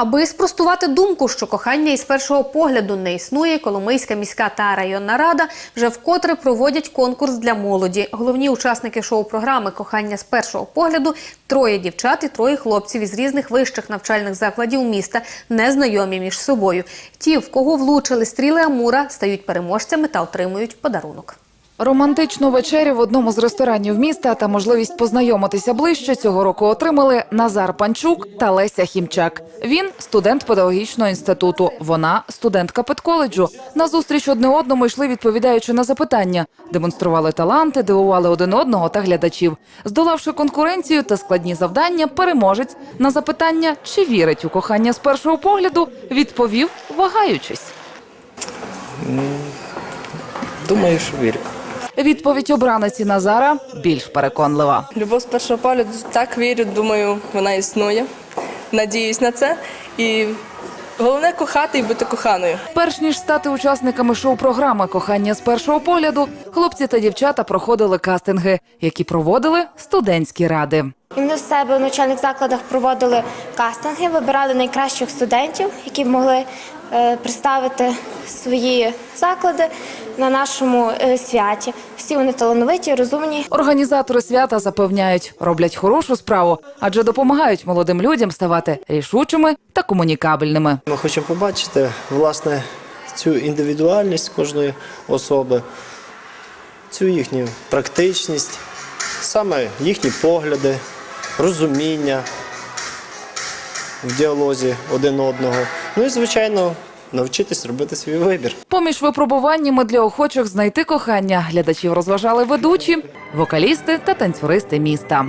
Аби спростувати думку, що кохання із першого погляду не існує, Коломийська міська та районна рада вже вкотре проводять конкурс для молоді. Головні учасники шоу-програми Кохання з першого погляду троє дівчат і троє хлопців із різних вищих навчальних закладів міста, незнайомі між собою. Ті, в кого влучили стріли Амура, стають переможцями та отримують подарунок. Романтичну вечерю в одному з ресторанів міста та можливість познайомитися ближче цього року отримали Назар Панчук та Леся Хімчак. Він студент педагогічного інституту. Вона студентка педколеджу. На зустріч одне одному йшли, відповідаючи на запитання, демонстрували таланти, дивували один одного та глядачів. Здолавши конкуренцію та складні завдання, переможець на запитання, чи вірить у кохання з першого погляду, відповів, вагаючись. Думаю, що вірю. Відповідь обраниці Назара більш переконлива. Любов з першого погляду так вірю, думаю, вона існує. Надіюсь на це. І головне кохати і бути коханою. Перш ніж стати учасниками шоу-програми Кохання з першого погляду, хлопці та дівчата проходили кастинги, які проводили студентські ради. І Вони в себе в навчальних закладах проводили кастинги, вибирали найкращих студентів, які б могли е, представити свої заклади на нашому е, святі. Всі вони талановиті, розумні. Організатори свята запевняють, роблять хорошу справу, адже допомагають молодим людям ставати рішучими та комунікабельними. Ми хочемо побачити власне цю індивідуальність кожної особи, цю їхню практичність, саме їхні погляди, розуміння в діалозі один одного. Ну і звичайно, навчитись робити свій вибір. Поміж випробуваннями для охочих знайти кохання глядачів розважали ведучі, вокалісти та танцюристи міста.